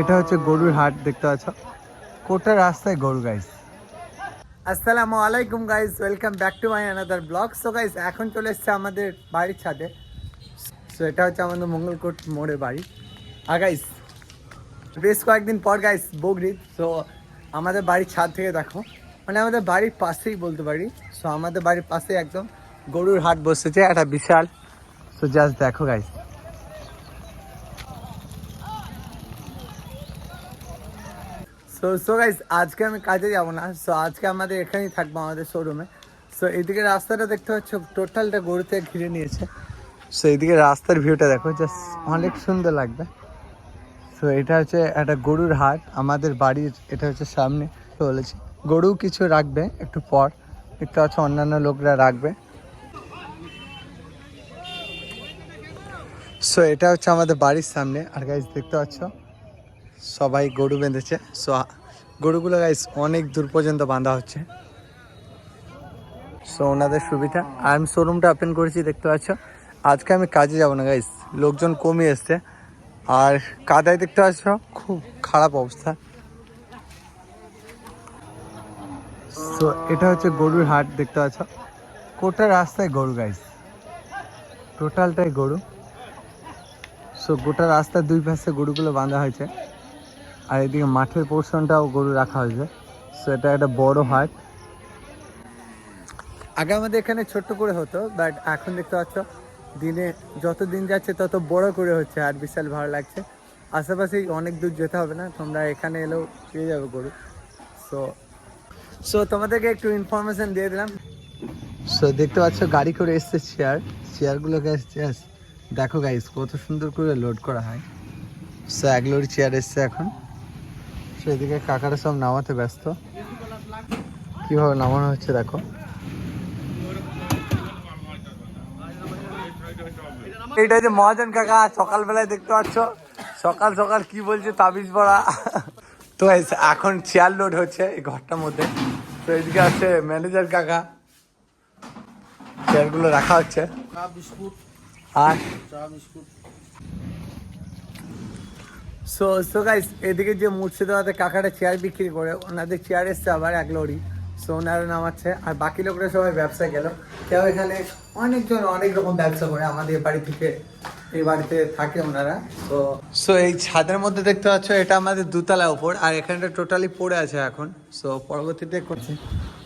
এটা হচ্ছে গরুর হাট, দেখতে পাচ্ছ? কোটা রাস্তায় গরু গাইস আসসালামু আলাইকুম guys welcome back to my another blog so guys এখন চলে এসেছে আমাদের বাড়ির ছাদে। সো এটা হচ্ছে আমাদের মঙ্গলকোট মোড়ে বাড়ি। আর গাইস বেশ কয়েকদিন পর গাইস বগরি সো আমাদের বাড়ির ছাদ থেকে দেখো। মানে আমাদের বাড়ির পাশেই বলতে পারি। সো আমাদের বাড়ির পাশেই একদম গরুর হাট বসেছে। একটা বিশাল। সো জাস্ট দেখো গাইস সো সো গাইস আজকে আমি কাজে যাব না। সো আজকে আমাদের এখানেই থাকব আমাদের শোরুমে সো এইদিকে রাস্তাটা দেখতে পাচ্ছ টোটালটা গরুতে ঘিরে নিয়েছে। সো এইদিকে রাস্তার ভিউটা দেখো জাস্ট অনেক সুন্দর লাগবে। সো এটা হচ্ছে একটা গরুর হাট, আমাদের বাড়ির, এটা হচ্ছে সামনে বলেছি। গরু কিছু রাখবে একটু পর, দেখতে পাচ্ছ অন্যান্য লোকরা রাখবে। সো এটা হচ্ছে আমাদের বাড়ির সামনে, আর গাইজ দেখতে পাচ্ছ? সবাই গরু বেঁধেছে। সো গরুগুলো গাইস অনেক দূর পর্যন্ত বাঁধা হচ্ছে। সো ওনাদের সুবিধা। আর আমি শোরুমটা ওপেন করেছি, দেখতে পাচ্ছ। আজকে আমি কাজে যাব না গাইস লোকজন কমই এসছে। আর কাদায় দেখতে পাচ্ছ, খুব খারাপ অবস্থা। সো এটা হচ্ছে গরুর হাট, দেখতে পাচ্ছ। কোটা রাস্তায় গরু গাইস টোটালটাই গরু। সো গোটা রাস্তার দুই পাশে গরুগুলো বাঁধা হয়েছে। আর এদিকে মাঠের পোর্শনটাও গরু রাখা হয়েছে। সো এটা একটা বড় হাট। আগে আমাদের এখানে ছোট্ট করে হতো বাট এখন দেখতে পাচ্ছ, দিনে যত দিন যাচ্ছে, তত বড় করে হচ্ছে আর বিশাল ভালো লাগছে। আশেপাশেই অনেক দূর যেতে হবে না, তোমরা এখানে এলেও পেয়ে যাবে গরু। সো সো তোমাদেরকে একটু ইনফরমেশন দিয়ে দিলাম। সো দেখতে পাচ্ছ, গাড়ি করে এসছে চেয়ার চেয়ারগুলো চেয়ারগুলোকে জাস্ট দেখো গাইস কত সুন্দর করে লোড করা হয়। সো এক লরি চেয়ার এসছে এখন। সো এদিকে কাকারা সব নামাতে ব্যস্ত। কীভাবে নামানো হচ্ছে দেখো। এইটা যে মহাজন কাকা সকালবেলায় দেখতে পাচ্ছ। সকাল সকাল কি বলছে তাবিজ পড়া তো এখন চেয়ার লোড হচ্ছে এই ঘরটার মধ্যে। তো এদিকে আছে ম্যানেজার কাকা। চেয়ারগুলো রাখা হচ্ছে। বিস্কুট। আর? চা বিস্কুট। সো সো গাইস এদিকে যে মুর্শিদাবাদে কাকাটা চেয়ার বিক্রি করে ওনাদের চেয়ার এসছে আবার এক লরি। সো ওনারা নামাচ্ছে আর বাকি লোকরা সবাই ব্যবসায় গেল। কেউ এখানে অনেকজন অনেক রকম ব্যবসা করে আমাদের বাড়ি থেকে এই বাড়িতে থাকে ওনারা। তো সো এই ছাদের মধ্যে দেখতে পাচ্ছ এটা আমাদের দুতলা উপর আর এখানটা টোটালি পড়ে আছে এখন। সো পরবর্তীতে করছে।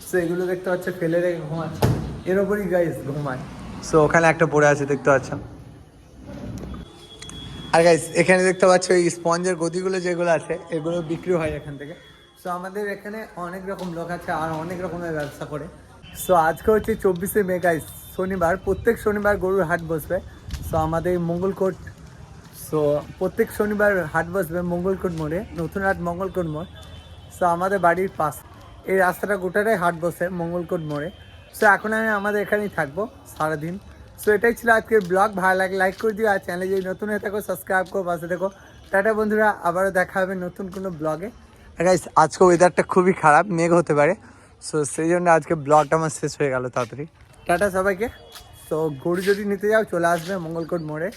সো এগুলো দেখতে পাচ্ছ ফেলে রেখে ঘুমাচ্ছে। এর ওপরই গাইস ঘুমায়। সো ওখানে একটা পড়ে আছে দেখতে পাচ্ছ। আর গাইস এখানে দেখতে পাচ্ছ এই স্পঞ্জের গদিগুলো যেগুলো আছে, এগুলো বিক্রি হয় এখান থেকে। সো আমাদের এখানে অনেক রকম লোক আছে আর অনেক রকমের ব্যবসা করে। সো আজকে হচ্ছে চব্বিশে মে গাইস শনিবার, প্রত্যেক শনিবার গরুর হাট বসবে। সো আমাদের মঙ্গলকোট সো প্রত্যেক শনিবার হাট বসবে মঙ্গলকোট মোড়ে, নতুন হাট মঙ্গলকোট মোড়। সো আমাদের বাড়ির পাশ, এই রাস্তাটা গোটাটাই হাট বসে মঙ্গলকোট মোড়ে। সো এখন আমি আমাদের এখানেই থাকব সারাদিন। সো এটাই ছিল আজকের ব্লগ। ভালো লাগে লাইক করে দিও। আর চ্যানেলে যদি নতুন হয়ে থাকো সাবস্ক্রাইব করো, পাশে দেখো টাটা বন্ধুরা, আবারও দেখা হবে নতুন কোনো ব্লগে। গাইস আজকে ওয়েদারটা খুবই খারাপ, মেঘ হতে পারে। সো সেই জন্য আজকে ব্লগটা আমার শেষ হয়ে গেল তাড়াতাড়ি। টাটা সবাইকে। তো গরু যদি নিতে যাও, চলে আসবে মঙ্গলকোট মোড়ে।